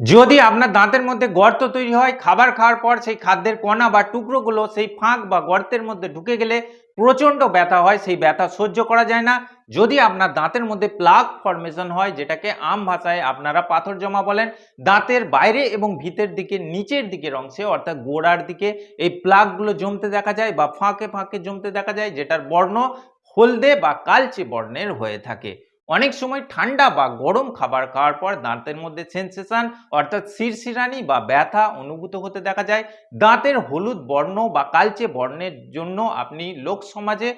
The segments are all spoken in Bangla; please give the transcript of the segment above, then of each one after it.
যদি আপনার দাঁতের মধ্যে গর্ত তৈরি হয়, খাবার খাওয়ার পর সেই খাদ্যের কণা বা টুকরোগুলো সেই ফাঁক বা গর্তের মধ্যে ঢুকে গেলে প্রচণ্ড ব্যথা হয়, সেই ব্যথা সহ্য করা যায় না। যদি আপনার দাঁতের মধ্যে প্লাগ ফর্মেশন হয়, যেটাকে আম ভাষায় আপনারা পাথর জমা বলেন, দাঁতের বাইরে এবং ভিতর দিকে, নিচের দিকের অংশে, অর্থাৎ গোড়ার দিকে এই প্লাগগুলো জমতে দেখা যায় বা ফাঁকে ফাঁকে জমতে দেখা যায়, যেটার বর্ণ হলদে বা কালচে বর্ণের হয়ে থাকে। অনেক সময় ঠান্ডা বা গরম খাবার খাওয়ার পর দাঁতের মধ্যে সেন্সেশন, অর্থাৎ শিরশিরানি বা ব্যথা অনুভূত হতে দেখা যায়। দাঁতের হলুদ বর্ণ বা কালচে বর্ণের জন্য আপনি লোক সমাজে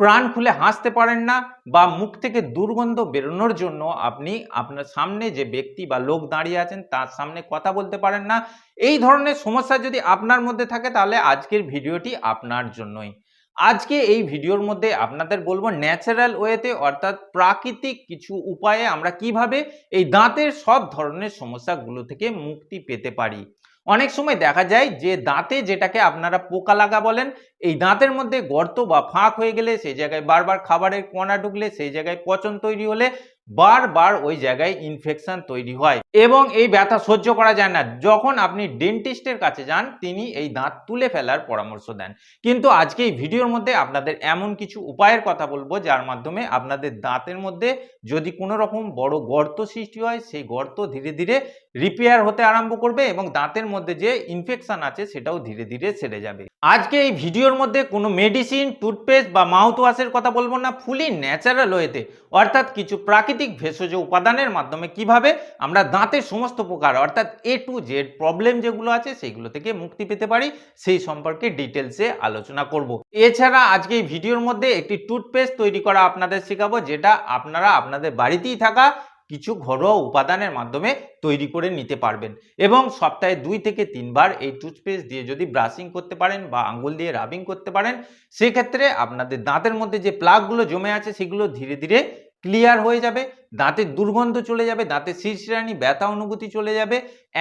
প্রাণ খুলে হাসতে পারেন না বা মুখ থেকে দুর্গন্ধ বেরোনোর জন্য আপনি আপনার সামনে যে ব্যক্তি বা লোক দাঁড়িয়ে আছেন তার সামনে কথা বলতে পারেন না। এই ধরনের সমস্যা যদি আপনার মধ্যে থাকে তাহলে আজকের ভিডিওটি আপনার জন্যই। আজকে এই ভিডিওর মধ্যে আপনাদের বলব ন্যাচারাল ওয়েতে অর্থাৎ প্রাকৃতিক কিছু উপায়ে আমরা কীভাবে এই দাঁতের সব ধরনের সমস্যাগুলো থেকে মুক্তি পেতে পারি। অনেক সময় দেখা যায় যে দাঁতে যেটাকে আপনারা পোকা লাগা বলেন, এই দাঁতের মধ্যে গর্ত বা ফাঁক হয়ে গেলে সেই জায়গায় বারবার খাবারের কণা ঢুকলে, সেই জায়গায় পচন তৈরি হলে বারবার ওই জায়গায় ইনফেকশন তৈরি হয় এবং এই ব্যথা সহ্য করা যায় না। যখন আপনি ডেন্টিস্টের কাছে যান, তিনি এই দাঁত তুলে ফেলার পরামর্শ দেন। কিন্তু আজকে এই ভিডিওর মধ্যে আপনাদের এমন কিছু উপায়ের কথা বলব, যার মাধ্যমে আপনাদের দাঁতের মধ্যে যদি কোনো রকম বড় গর্ত সৃষ্টি হয়, সেই গর্ত ধীরে ধীরে রিপেয়ার হতে আরম্ভ করবে এবং দাঁতের মধ্যে যে ইনফেকশন আছে, সেটাও ধীরে ধীরে সেরে যাবে। আজকে এই ভিডিওর মধ্যে কোনো মেডিসিন টুথপেস্ট বা মাউথ ওয়াশের কথা বলব না ফুলি ন্যাচারাল ওয়েতে। অর্থাৎ কিছু প্রাকৃতিক ভেষজ উপাদানের মাধ্যমে কীভাবে আমরা দাঁতের সমস্ত প্রকার, অর্থাৎ এ টু জেড প্রবলেম যেগুলো আছে সেইগুলো থেকে মুক্তি পেতে পারি, সেই সম্পর্কে ডিটেলসে আলোচনা করব। এছাড়া আজকে এই ভিডিওর মধ্যে একটি টুথপেস্ট তৈরি করা আপনাদের শেখাবো, যেটা আপনারা আপনাদের বাড়িতেই থাকা কিছু ঘরোয়া উপাদানের মাধ্যমে তৈরি করে নিতে পারবেন। এবং সপ্তাহে দুই থেকে তিনবার এই টুথপেস্ট দিয়ে যদি ব্রাশিং করতে পারেন বা আঙ্গুল দিয়ে রাবিং করতে পারেন, সেক্ষেত্রে আপনাদের দাঁতের মধ্যে যে প্লাগগুলো জমে আছে সেগুলো ধীরে ধীরে ক্লিয়ার হয়ে যাবে, দাঁতের দুর্গন্ধ চলে যাবে, দাঁতের শিরশিরানি, ব্যথা অনুভূতি চলে যাবে,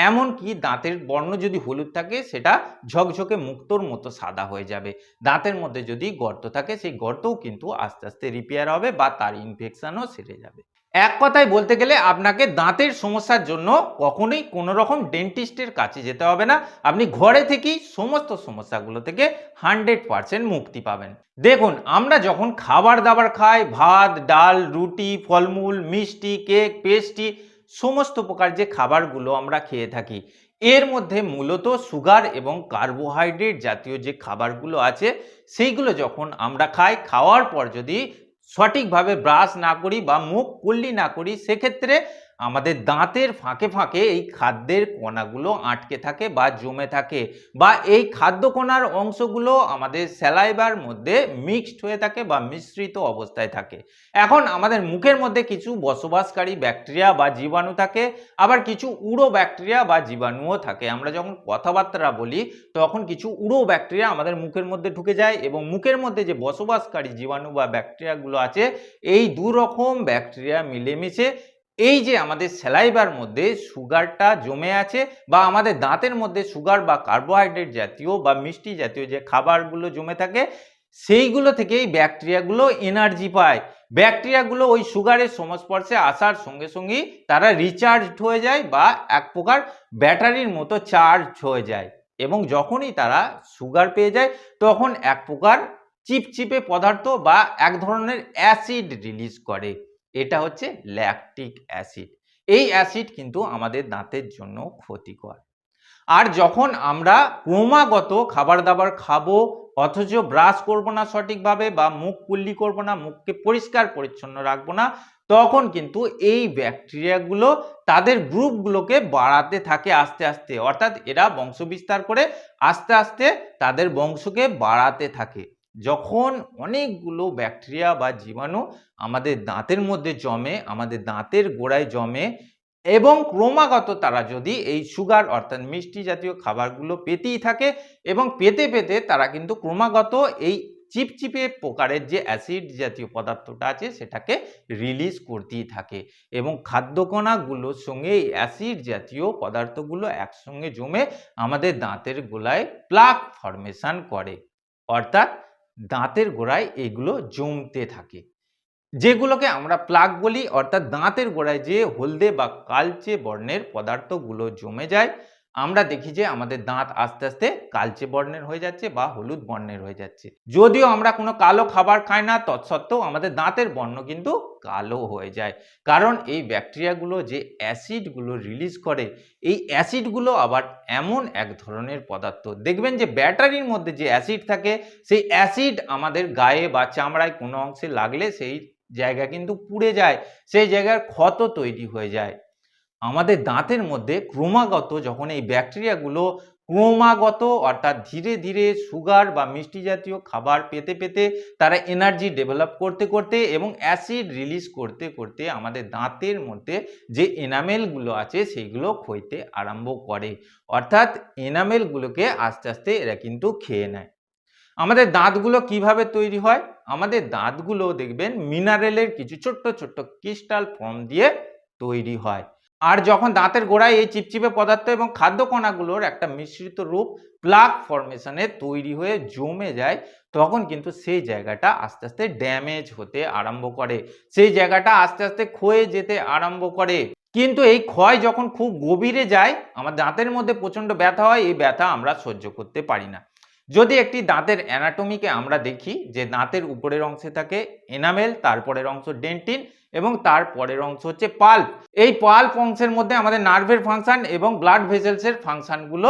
এমনকি দাঁতের বর্ণ যদি হলুদ থাকে সেটা ঝকঝকে মুক্তোর মতো সাদা হয়ে যাবে। দাঁতের মধ্যে যদি গর্ত থাকে সেই গর্তও কিন্তু আস্তে আস্তে রিপেয়ার হবে বা তার ইনফেকশনও সেরে যাবে। এক কথায় বলতে গেলে আপনাকে দাঁতের সমস্যার জন্য কখনোই কোনো রকম ডেন্টিস্টের কাছে যেতে হবে না। আপনি ঘরে থেকেই সমস্ত সমস্যাগুলো থেকে হান্ড্রেড পারসেন্ট মুক্তি পাবেন। দেখুন, আমরা যখন খাবার দাবার খাই, ভাত, ডাল, রুটি, ফলমূল, মিষ্টি, কেক পেস্ট্রি সমস্ত প্রকার যে খাবারগুলো আমরা খেয়ে থাকি, এর মধ্যে মূলত সুগার এবং কার্বোহাইড্রেট জাতীয় যে খাবারগুলো আছে, সেইগুলো যখন আমরা খাই, খাওয়ার পর যদি সঠিকভাবে ব্রাশ না করি বা মুখ কুল্লি না করি সেক্ষেত্রে আমাদের দাঁতের ফাঁকে ফাঁকে এই খাদ্যের কণাগুলো আটকে থাকে বা জমে থাকে বা এই খাদ্য কণার অংশগুলো আমাদের স্যালাইবার মধ্যে মিক্সড হয়ে থাকে বা মিশ্রিত অবস্থায় থাকে। এখন আমাদের মুখের মধ্যে কিছু বসবাসকারী ব্যাকটেরিয়া বা জীবাণু থাকে, আবার কিছু উড়ো ব্যাকটেরিয়া বা জীবাণুও থাকে। আমরা যখন কথাবার্তা বলি, তখন কিছু উড়ো ব্যাকটেরিয়া আমাদের মুখের মধ্যে ঢুকে যায় এবং মুখের মধ্যে যে বসবাসকারী জীবাণু বা ব্যাকটেরিয়াগুলো আছে, এই দু রকম ব্যাকটেরিয়া মিলেমিশে এই যে আমাদের স্যালাইবার মধ্যে সুগারটা জমে আছে বা আমাদের দাঁতের মধ্যে সুগার বা কার্বোহাইড্রেট জাতীয় বা মিষ্টি জাতীয় যে খাবারগুলো জমে থাকে, সেইগুলো থেকেই ব্যাকটেরিয়াগুলো এনার্জি পায়। ব্যাকটেরিয়াগুলো ওই সুগারের সংস্পর্শে আসার সঙ্গে সঙ্গেই তারা রিচার্জড হয়ে যায় বা এক প্রকার ব্যাটারির মতো চার্জ হয়ে যায় এবং যখনই তারা সুগার পেয়ে যায়, তখন এক প্রকার চিপচিপে পদার্থ বা এক ধরনের অ্যাসিড রিলিজ করে। এটা হচ্ছে ল্যাকটিক অ্যাসিড এই অ্যাসিড কিন্তু আমাদের দাঁতের জন্য ক্ষতিকর। আর যখন আমরা ক্রমাগত খাবার দাবার খাব, অথচ ব্রাশ করব না সঠিকভাবে বা মুখ কুল্লি করব না, মুখকে পরিষ্কার পরিচ্ছন্ন রাখব না, তখন কিন্তু এই ব্যাকটেরিয়াগুলো তাদের গ্রুপগুলোকে বাড়াতে থাকে আস্তে আস্তে। অর্থাৎ এরা বংশ বিস্তার করে আস্তে আস্তে তাদের বংশকে বাড়াতে থাকে। যখন অনেকগুলো ব্যাকটেরিয়া বা জীবাণু আমাদের দাঁতের মধ্যে জমে, আমাদের দাঁতের গোড়ায় জমে এবং ক্রমাগত তারা যদি এই সুগার অর্থাৎ মিষ্টি জাতীয় খাবারগুলো পেতেই থাকে এবং পেতে পেতে তারা কিন্তু ক্রমাগত এই চিপচিপে প্রকারের যে অ্যাসিড জাতীয় পদার্থটা আছে সেটাকে রিলিজ করতেই থাকে এবং খাদ্যকণাগুলোর সঙ্গে এই অ্যাসিড জাতীয় পদার্থগুলো একসঙ্গে জমে আমাদের দাঁতের গোলায় প্লাক ফর্মেশন করে। অর্থাৎ দাঁতের গোড়ায় এগুলো জমতে থাকে। যেগুলোকে আমরা প্লাগ বলি, অর্থাৎ দাঁতের গোড়ায় যে হলদে বা কালচে বর্ণের পদার্থগুলো জমে যায় আমরা দেখি যে আমাদের দাঁত আস্তে আস্তে কালচে বর্ণের হয়ে যাচ্ছে বা হলুদ বর্ণের হয়ে যাচ্ছে। যদিও আমরা কোনো কালো খাবার খাই না, তৎসত্ত্বেও আমাদের দাঁতের বর্ণ কিন্তু কালো হয়ে যায়। কারণ এই ব্যাকটেরিয়াগুলো যে অ্যাসিডগুলো রিলিজ করে, এই অ্যাসিডগুলো আবার এমন এক ধরনের পদার্থ। দেখবেন যে ব্যাটারির মধ্যে যে অ্যাসিড থাকে, সেই অ্যাসিড আমাদের গায়ে বা চামড়ায় কোনো অংশে লাগলে সেই জায়গা কিন্তু পুড়ে যায়, সেই জায়গার ক্ষত তৈরি হয়ে যায়। আমাদের দাঁতের মধ্যে ক্রমাগত যখন এই ব্যাকটেরিয়াগুলো ক্রমাগত অর্থাৎ ধীরে ধীরে সুগার বা মিষ্টি জাতীয় খাবার পেতে পেতে তারা এনার্জি ডেভেলপ করতে করতে এবং অ্যাসিড রিলিজ করতে করতে আমাদের দাঁতের মধ্যে যে এনামেলগুলো আছে সেইগুলো খইতে আরম্ভ করে। অর্থাৎ এনামেলগুলোকে আস্তে আস্তে এরা কিন্তু খেয়ে নেয়। আমাদের দাঁতগুলো কীভাবে তৈরি হয়? আমাদের দাঁতগুলো দেখবেন মিনারেলের কিছু ছোট্ট ছোট্ট ক্রিস্টাল ফর্ম দিয়ে তৈরি হয়। আর যখন দাঁতের গোড়ায় এই চিপচিপে পদার্থ এবং খাদ্য কণাগুলোর একটা মিশ্রিত রূপ প্লাগ ফর্মেশনে তৈরি হয়ে জমে যায়, তখন কিন্তু সেই জায়গাটা আস্তে আস্তে ড্যামেজ হতে আরম্ভ করে। সেই জায়গাটা আস্তে আস্তে ক্ষয়ে যেতে আরম্ভ করে। কিন্তু এই ক্ষয় যখন খুব গভীরে যায় আমার দাঁতের মধ্যে প্রচণ্ড ব্যথা হয়, এই ব্যথা আমরা সহ্য করতে পারি না। যদি একটি দাঁতের অ্যানাটমিকে আমরা দেখি, যে দাঁতের উপরের অংশে থাকে এনামেল তারপরের অংশ ডেন্টিন এবং তার পরের অংশ হচ্ছে পাল্প এই পাল্প অংশের মধ্যে আমাদের নার্ভের ফাংশান এবং ব্লাড ভেসেলসের ফাংশনগুলো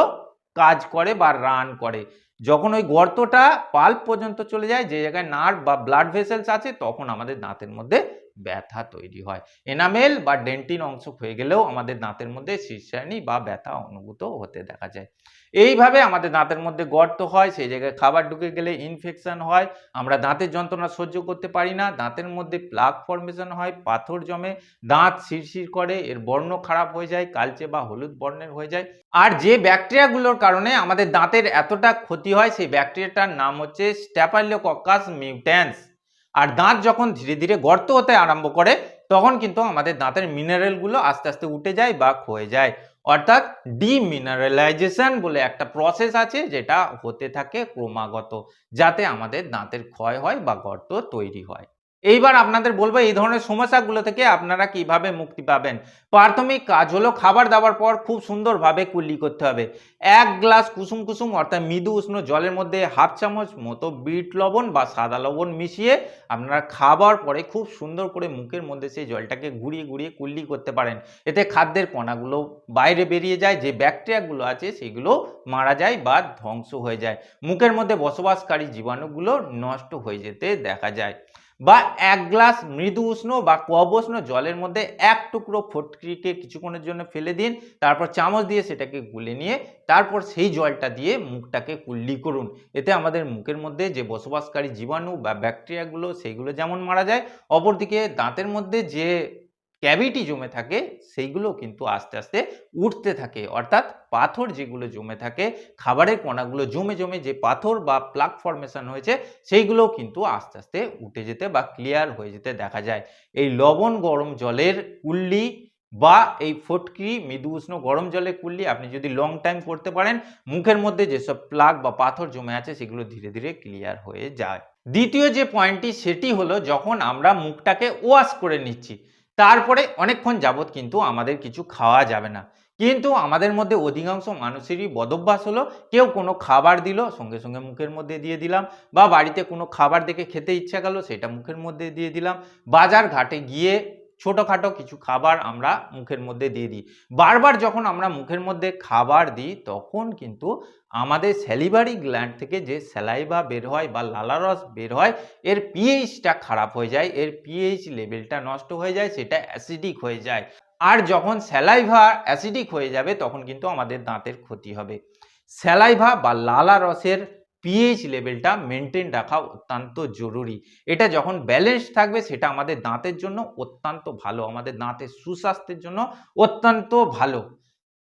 কাজ করে বা রান করে। যখন ওই গর্তটা পাল্প পর্যন্ত চলে যায়, যে জায়গায় নার্ভ বা ব্লাড ভেসেলস আছে, তখন আমাদের দাঁতের মধ্যে ব্যথা তৈরি হয়। এনামেল বা ডেন্টিন অংশ হয়ে গেলেও আমাদের দাঁতের মধ্যে শীর্ষায়নি বা ব্যথা অনুভূত হতে দেখা যায়। এইভাবে আমাদের দাঁতের মধ্যে গর্ত হয়, সেই জায়গায় খাবার ঢুকে গেলে ইনফেকশন হয়। আমরা দাঁতের যন্ত্রণা সহ্য করতে পারি না, দাঁতের মধ্যে প্লাগ ফর্মেশন হয়, পাথর জমে, দাঁত শিরশির করে, এর বর্ণ খারাপ হয়ে যায়, কালচে বা হলুদ বর্ণের হয়ে যায়। আর যে ব্যাকটেরিয়াগুলোর কারণে আমাদের দাঁতের এতটা ক্ষতি হয়, সেই ব্যাকটেরিয়াটার নাম হচ্ছে স্ট্যাপাইলোককাস মিউট্যান্স আর দাঁত যখন ধীরে ধীরে গর্ত হতে আরম্ভ করে, তখন কিন্তু আমাদের দাঁতের মিনারেলগুলো আস্তে আস্তে উঠে যায় বা ক্ষয়ে যায়। অর্থাৎ ডিমিনারেলাইজেশন বলে একটা প্রসেস আছে যেটা হতে থাকে ক্রমাগত, যাতে আমাদের দাঁতের ক্ষয় হয় বা গর্ত তৈরি হয়। এইবার আপনাদের বলব এই ধরনের সমস্যাগুলো থেকে আপনারা কীভাবে মুক্তি পাবেন? প্রাথমিক কাজ হলো খাবার দাবার পর খুব সুন্দরভাবে কুল্লি করতে হবে। এক গ্লাস কুসুম কুসুম অর্থাৎ মৃদু উষ্ণ জলের মধ্যে হাফ চামচ মতো বিট লবণ বা সাদা লবণ মিশিয়ে আপনারা খাবার পরে খুব সুন্দর করে মুখের মধ্যে সেই জলটাকে ঘুরিয়ে ঘুরিয়ে কুল্লি করতে পারেন। এতে খাদ্যের কণাগুলো বাইরে বেরিয়ে যায়, যে ব্যাকটেরিয়াগুলো আছে সেগুলো মারা যায় বা ধ্বংস হয়ে যায়। মুখের মধ্যে বসবাসকারী জীবাণুগুলো নষ্ট হয়ে যেতে দেখা যায়। বা এক গ্লাস মৃদু উষ্ণ বা কব উষ্ণ জলের মধ্যে এক টুকরো ফটকিকে কিছুক্ষণের জন্য ফেলে দিন, তারপর চামচ দিয়ে সেটাকে গুলে নিয়ে, তারপর সেই জলটা দিয়ে মুখটাকে কুল্লি করুন। এতে আমাদের মুখের মধ্যে যে বসবাসকারী জীবাণু বা ব্যাকটেরিয়াগুলো, সেইগুলো যেমন মারা যায়, অপরদিকে দাঁতের মধ্যে যে ক্যাভিটি জমে থাকে, সেইগুলো কিন্তু আস্তে আস্তে উঠতে থাকে। অর্থাৎ পাথর যেগুলো জমে থাকে, খাবারের কণাগুলো জমে জমে যে পাথর বা প্লাগ ফর্মেশন হয়েছে, সেইগুলো কিন্তু আস্তে আস্তে উঠে যেতে বা ক্লিয়ার হয়ে যেতে দেখা যায়। এই লবণ গরম জলের কুল্লি বা এই ফটকি, মৃদু উষ্ণ গরম জলে কুল্লি আপনি যদি লং টাইম করতে পারেন, মুখের মধ্যে যেসব প্লাগ বা পাথর জমে আছে, সেগুলো ধীরে ধীরে ক্লিয়ার হয়ে যায়। দ্বিতীয় যে পয়েন্টটি সেটি হলো যখন আমরা মুখটাকে ওয়াশ করে নিচ্ছি। তারপরে অনেকক্ষণ যাবৎ কিন্তু আমাদের কিছু খাওয়া যাবে না। কিন্তু আমাদের মধ্যে অধিকাংশ মানুষেরই বদভ্যাস হলো, কেউ কোনো খাবার দিল, সঙ্গে সঙ্গে মুখের মধ্যে দিয়ে দিলাম, বা বাড়িতে কোনো খাবার দেখে খেতে ইচ্ছা গেল, সেটা মুখের মধ্যে দিয়ে দিলাম। বাজার ঘাটে গিয়ে ছোটোখাটো কিছু খাবার আমরা মুখের মধ্যে দিয়ে দিই। বারবার যখন আমরা মুখের মধ্যে খাবার দিই, তখন কিন্তু আমাদের স্যালিভারি গ্ল্যান্ড থেকে যে স্যালাইভা বের হয় বা লালারস বের হয়, এর পিএইচটা খারাপ হয়ে যায়, এর পিএইচ লেভেলটা নষ্ট হয়ে যায়, সেটা অ্যাসিডিক হয়ে যায়। আর যখন স্যালাইভা অ্যাসিডিক হয়ে যাবে, তখন কিন্তু আমাদের দাঁতের ক্ষতি হবে। স্যালাইভা বা লালা রসের পিএইচ লেভেলটা মেনটেন রাখা অত্যন্ত জরুরি। এটা যখন ব্যালেন্স থাকবে, সেটা আমাদের দাঁতের জন্য অত্যন্ত ভালো, আমাদের দাঁতের সুস্বাস্থ্যের জন্য অত্যন্ত ভালো।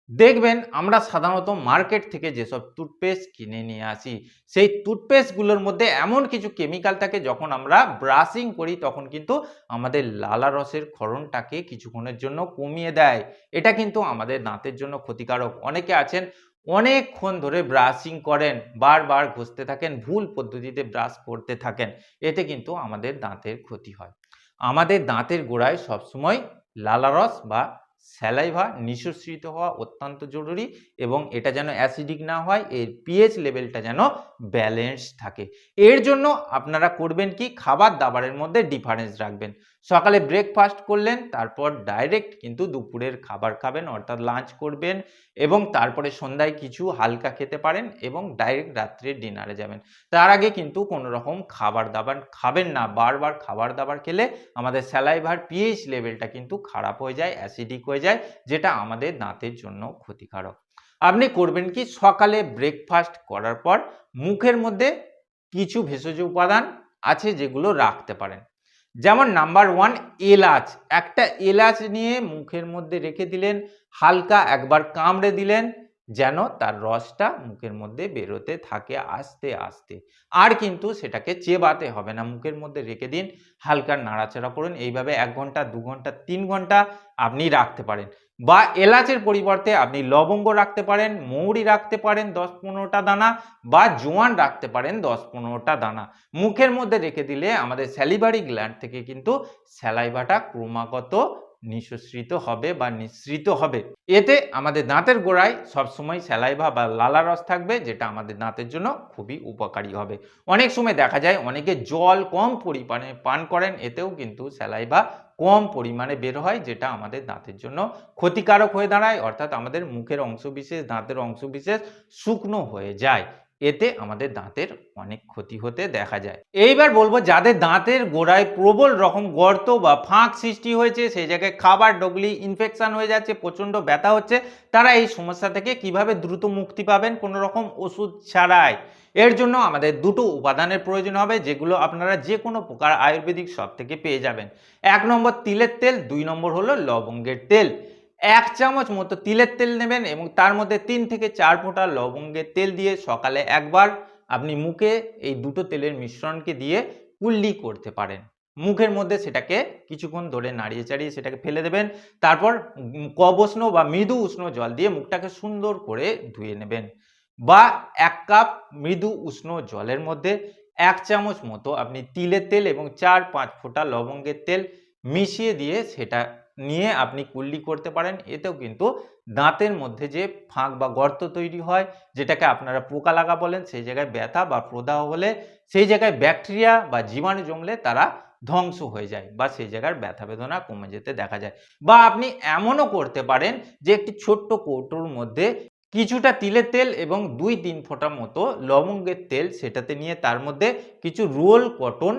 দেখবেন, আমরা সাধারণত মার্কেট থেকে যেসব টুথপেস্ট কিনে নিয়ে আসি, সেই টুথপেস্টগুলোর মধ্যে এমন কিছু কেমিক্যাল থাকে, যখন আমরা ব্রাশিং করি, তখন কিন্তু আমাদের লালা রসের ক্ষরণটাকে কিছুক্ষণের জন্য কমিয়ে দেয়। এটা কিন্তু আমাদের দাঁতের জন্য ক্ষতিকারক। অনেকে আছেন অনেকক্ষণ ধরে ব্রাশিং করেন, বারবার ঘষতে থাকেন, ভুল পদ্ধতিতে ব্রাশ করতে থাকেন। এতে কিন্তু আমাদের দাঁতের ক্ষতি হয়। আমাদের দাঁতের গোড়ায় সবসময় লালারস বা স্যালাইভা নিঃসৃত হওয়া অত্যন্ত জরুরি এবং এটা যেন অ্যাসিডিক না হয়, এর পিএইচ লেভেলটা যেন ব্যালেন্স থাকে। এর জন্য আপনারা করবেন কি? খাবার দাবারের মধ্যে ডিফারেন্স রাখবেন। সকালে ব্রেকফাস্ট করলেন, তারপর ডাইরেক্ট কিন্তু দুপুরের খাবার খাবেন, অর্থাৎ লাঞ্চ করবেন এবং তারপরে সন্ধ্যায় কিছু হালকা খেতে পারেন এবং ডাইরেক্ট রাত্রে ডিনারে যাবেন। তার আগে কিন্তু কোনো রকম খাবার দাবার খাবেন না। বারবার খাবার দাবার খেলে আমাদের স্যালাইভার পিএইচ লেভেলটা কিন্তু খারাপ হয়ে যায় অ্যাসিডিক হয়ে যায়, যেটা আমাদের দাঁতের জন্য ক্ষতিকারক। আপনি করবেন কি, সকালে ব্রেকফাস্ট করার পর মুখের মধ্যে কিছু ভেষজ উপাদান আছে যেগুলো রাখতে পারেন। যেমন নাম্বার ওয়ান এলাচ। একটা এলাচ নিয়ে মুখের মধ্যে রেখে দিলেন, হালকা একবার কামড়ে দিলেন যেন তার রসটা মুখের মধ্যে বেরোতে থাকে আস্তে আস্তে। আর কিন্তু সেটাকে চেবাতে হবে না, মুখের মধ্যে রেখে দিন, হালকা নাড়াচাড়া করুন। এইভাবে এক ঘণ্টা, দু ঘণ্টা, তিন ঘণ্টা আপনি রাখতে পারেন। বা এলাচের পরিবর্তে আপনি লবঙ্গ রাখতে পারেন, মৌরি রাখতে পারেন দশ পনেরোটা দানা, বা জোয়ান রাখতে পারেন দশ পনেরোটা দানা। মুখের মধ্যে রেখে দিলে আমাদের স্যালিভারি গ্ল্যান্ড থেকে কিন্তু স্যালাইভাটা ক্রমাগত নিঃসৃত হবে বা নিঃসৃত হবে। এতে আমাদের দাঁতের গোড়ায় সবসময় স্যালাইভা বা লালা রস থাকবে, যেটা আমাদের দাঁতের জন্য খুবই উপকারী হবে। অনেক সময় দেখা যায় অনেকে জল কম পরিমাণে পান করেন, এতেও কিন্তু স্যালাইভা কম পরিমাণে বের হয়, যেটা আমাদের দাঁতের জন্য ক্ষতিকারক হয়ে দাঁড়ায়, অর্থাৎ আমাদের মুখের অংশবিশেষ, দাঁতের অংশবিশেষ শুকনো হয়ে যায়। এতে আমাদের দাঁতের অনেক ক্ষতি হতে দেখা যায়। এইবার বলব যাদের দাঁতের গোড়ায় প্রবল রকম গর্ত বা ফাঁক সৃষ্টি হয়েছে সেই জায়গায় খাবার, ডগলি ইনফেকশান হয়ে যাচ্ছে, প্রচণ্ড ব্যথা হচ্ছে, তারা এই সমস্যা থেকে কীভাবে দ্রুত মুক্তি পাবেন কোনো রকম ওষুধ ছাড়াই? এর জন্য আমাদের দুটো উপাদানের প্রয়োজন হবে, যেগুলো আপনারা যে কোনো প্রকার আয়ুর্বেদিক শপ থেকে পেয়ে যাবেন। এক নম্বর তিলের তেল, দুই নম্বর হলো লবঙ্গের তেল। এক চামচ মতো তিলের তেল নেবেন এবং তার মধ্যে তিন থেকে চার ফোঁটা লবঙ্গের তেল দিয়ে সকালে একবার আপনি মুখে এই দুটো তেলের মিশ্রণকে দিয়ে কুল্লি করতে পারেন। মুখের মধ্যে সেটাকে কিছুক্ষণ ধরে নাড়িয়ে চাড়িয়ে সেটাকে ফেলে দেবেন। তারপর কবষ্ণ বা মৃদু উষ্ণ জল দিয়ে মুখটাকে সুন্দর করে ধুয়ে নেবেন বা এক কাপ মৃদু উষ্ণ জলের মধ্যে এক চামচ মতো আপনি তিলের তেল এবং চার পাঁচ ফোঁটা লবঙ্গের তেল মিশিয়ে দিয়ে সেটা নিয়ে আপনি কুল্লি করতে পারেন। এতেও কিন্তু দাঁতের মধ্যে যে ফাঁক বা গর্ত তৈরি হয়, যেটাকে আপনারা পোকা লাগা বলেন, সেই জায়গায় ব্যথা বা প্রদাহ হলে সেই জায়গায় ব্যাকটেরিয়া বা জীবাণু জমলে তারা ধ্বংস হয়ে যায় বা সেই জায়গার ব্যথা বেদনা কমে যেতে দেখা যায়। বা আপনি এমনও করতে পারেন যে একটি ছোট্ট কৌটোর মধ্যে কিছুটা তিলের তেল এবং দুই তিন ফোঁটা মতো লবঙ্গের তেল সেটাতে নিয়ে তার মধ্যে কিছু রোল কটন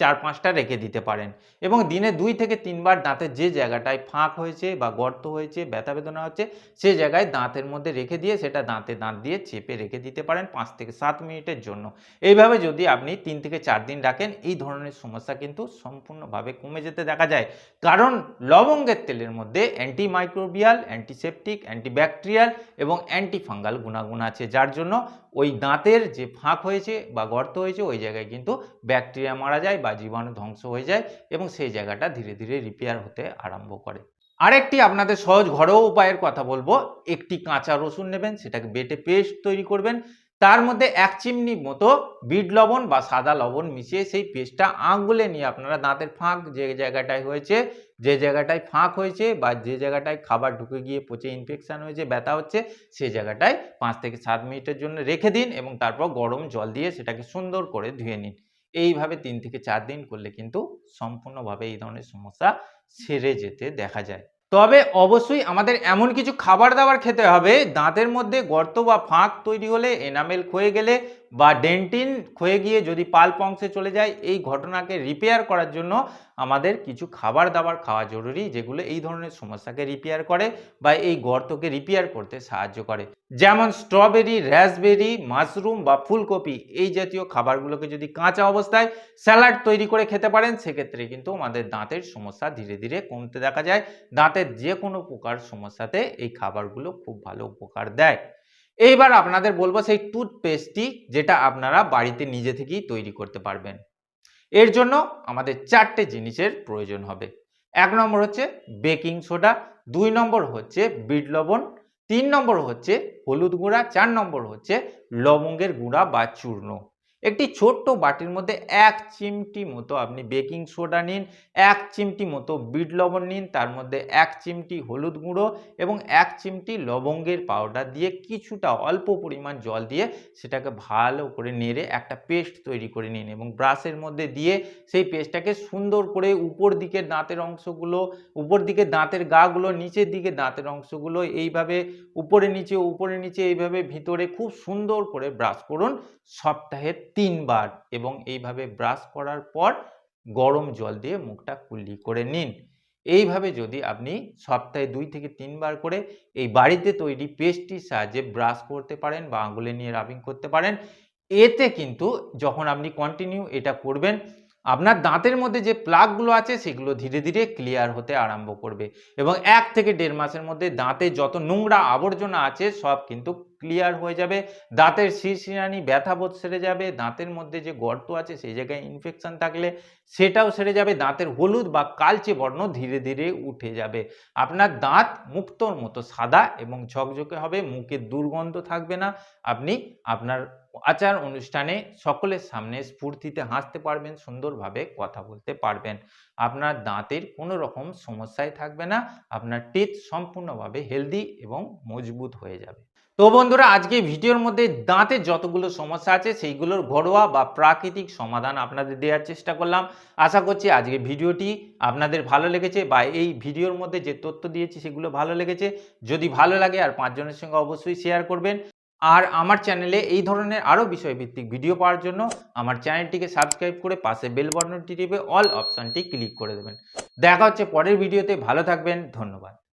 চার পাঁচটা রেখে দিতে পারেন। এবং দিনে দুই থেকে তিনবার দাঁতের যে জায়গাটায় ফাঁক হয়েছে বা গর্ত হয়েছে, ব্যথা বেদনা হচ্ছে, সে জায়গায় দাঁতের মধ্যে রেখে দিয়ে সেটা দাঁতে দাঁত দিয়ে চেপে রেখে দিতে পারেন পাঁচ থেকে সাত মিনিটের জন্য। এইভাবে যদি আপনি তিন থেকে চার দিন রাখেন, এই ধরনের সমস্যা কিন্তু সম্পূর্ণভাবে কমে যেতে দেখা যায়। কারণ লবঙ্গের তেলের মধ্যে অ্যান্টিমাইক্রোবিয়াল অ্যান্টিসেপটিক অ্যান্টিব্যাকটেরিয়াল এবং অ্যান্টিফাঙ্গাল গুণাগুণ আছে। যার জন্য ওই দাঁতের যে ফাঁক হয়েছে বা গর্ত হয়েছে, ওই জায়গায় কিন্তু ব্যাকটেরিয়া মারা যায় বা জীবাণু ধ্বংস হয়ে যায় এবং সেই জায়গাটা ধীরে ধীরে রিপেয়ার হতে আরম্ভ করে। আরেকটি আপনাদের সহজ ঘরোয়া উপায়ের কথা বলব। একটি কাঁচা রসুন নেবেন, সেটাকে বেটে পেস্ট তৈরি করবেন। তার মধ্যে এক চিমনি মতো বিট লবণ বা সাদা লবণ মিশিয়ে সেই পেস্টটা আঙুলে নিয়ে আপনারা দাঁতের ফাঁক যে জায়গাটায় হয়েছে, যে জায়গাটায় ফাঁক হয়েছে বা যে জায়গাটায় খাবার ঢুকে গিয়ে পচে ইনফেকশন হয়েছে, ব্যথা হচ্ছে সেই জায়গাটায় পাঁচ থেকে সাত মিনিটের জন্য রেখে দিন এবং তারপর গরম জল দিয়ে সেটাকে সুন্দর করে ধুয়ে নিন। এইভাবে তিন থেকে চার দিন করলে কিন্তু সম্পূর্ণভাবে এই ধরনের সমস্যা সেরে যেতে দেখা যায়। তবে অবশ্যই আমাদের এমন কিছু খাবার দাবার খেতে হবে, দাঁতের মধ্যে গর্ত বা ফাঁক তৈরি হলে এনামেল ক্ষয়ে গেলে বা ডেন্টিন ক্ষয়ে গিয়ে যদি পাল্প অংশে চলে যায়, এই ঘটনাকে রিপেয়ার করার জন্য আমাদের কিছু খাবার দাবার খাওয়া জরুরি, যেগুলো এই ধরনের সমস্যাকে রিপেয়ার করে বা এই গর্তকে রিপেয়ার করতে সাহায্য করে। যেমন স্ট্রবেরি র্যাসবেরি মাশরুম বা ফুলকপি, এই জাতীয় খাবারগুলোকে যদি কাঁচা অবস্থায় স্যালাড তৈরি করে খেতে পারেন, সেক্ষেত্রে কিন্তু আমাদের দাঁতের সমস্যা ধীরে ধীরে কমতে দেখা যায়। দাঁতের যে কোনো প্রকার সমস্যাতে এই খাবারগুলো খুব ভালো উপকার দেয়। এইবার আপনাদের বলব সেই টুথপেস্টটি যেটা আপনারা বাড়িতে নিজে থেকেই তৈরি করতে পারবেন। এর জন্য আমাদের চারটে জিনিসের প্রয়োজন হবে। এক নম্বর হচ্ছে বেকিং সোডা, দুই নম্বর হচ্ছে বিট লবণ, তিন নম্বর হচ্ছে হলুদ গুঁড়া, চার নম্বর হচ্ছে লবঙ্গের গুঁড়া বা চূর্ণ। একটি ছোট্ট বাটির মধ্যে এক চিমটি মতো আপনি বেকিং সোডা নিন, এক চিমটি মতো বিট লবণ নিন, তার মধ্যে এক চিমটি হলুদ গুঁড়ো এবং এক চিমটি লবঙ্গের পাউডার দিয়ে কিছুটা অল্প পরিমাণ জল দিয়ে সেটাকে ভালো করে নেড়ে একটা পেস্ট তৈরি করে নিন এবং ব্রাশের মধ্যে দিয়ে সেই পেস্টটাকে সুন্দর করে উপর দিকে দাঁতের অংশগুলো, উপর দিকে দাঁতের গাগুলো, নিচের দিকে দাঁতের অংশগুলো এইভাবে উপরে নিচে উপরে নিচে এইভাবে ভিতরে খুব সুন্দর করে ব্রাশ করুন। সপ্তাহে তিনবার এবং এইভাবে ব্রাশ করার পর গরম জল দিয়ে মুখটা কুল্লি করে নিন। এইভাবে যদি আপনি সপ্তাহে দুই থেকে তিনবার করে এই বাড়িতে তৈরি পেস্টটির সাহায্যে ব্রাশ করতে পারেন বা আঙুলে নিয়ে রাবিং করতে পারেন, এতে কিন্তু যখন আপনি কন্টিনিউ এটা করবেন আপনার দাঁতের মধ্যে যে প্লাগগুলো আছে, সেগুলো ধীরে ধীরে ক্লিয়ার হতে আরম্ভ করবে। এবং এক থেকে দেড় মাসের মধ্যে দাঁতে যত নোংরা আবর্জনা আছে, সব কিন্তু ক্লিয়ার হয়ে যাবে। দাঁতের শিরশিরানি, ব্যথাবোধ সেরে যাবে। দাঁতের মধ্যে যে গর্ত আছে, সেই জায়গায় ইনফেকশন থাকলে সেটাও সেরে যাবে। দাঁতের হলুদ বা কালচে বর্ণ ধীরে ধীরে উঠে যাবে। আপনার দাঁত মুক্তর মতো সাদা এবং ঝকঝকে হবে। মুখে দুর্গন্ধ থাকবে না। আপনি আপনার আচার অনুষ্ঠানে সকলের সামনে স্ফূর্তিতে হাসতে পারবেন, সুন্দরভাবে কথা বলতে পারবেন। আপনার দাঁতের কোনো রকম সমস্যায় থাকবে না, আপনার টিথ সম্পূর্ণভাবে হেলদি এবং মজবুত হয়ে যাবে। তো বন্ধুরা, আজকে ভিডিওর মধ্যে দাঁতের যতগুলো সমস্যা আছে, সেইগুলোর ঘরোয়া বা প্রাকৃতিক সমাধান আপনাদের দেওয়ার চেষ্টা করলাম। আশা করছি আজকে ভিডিওটি আপনাদের ভালো লেগেছে বা এই ভিডিওর মধ্যে যে তথ্য দিয়েছি সেগুলো ভালো লেগেছে। যদি ভালো লাগে আর পাঁচজনের সঙ্গে অবশ্যই শেয়ার করবেন। আর আমার চ্যানেলে এই ধরনের আরও বিষয়ভিত্তিক ভিডিও পাওয়ার জন্য আমার চ্যানেলটিকে সাবস্ক্রাইব করে পাশে বেল বাটনটি টিপে অল অপশানটি ক্লিক করে দেবেন। দেখা হচ্ছে পরের ভিডিওতে। ভালো থাকবেন। ধন্যবাদ।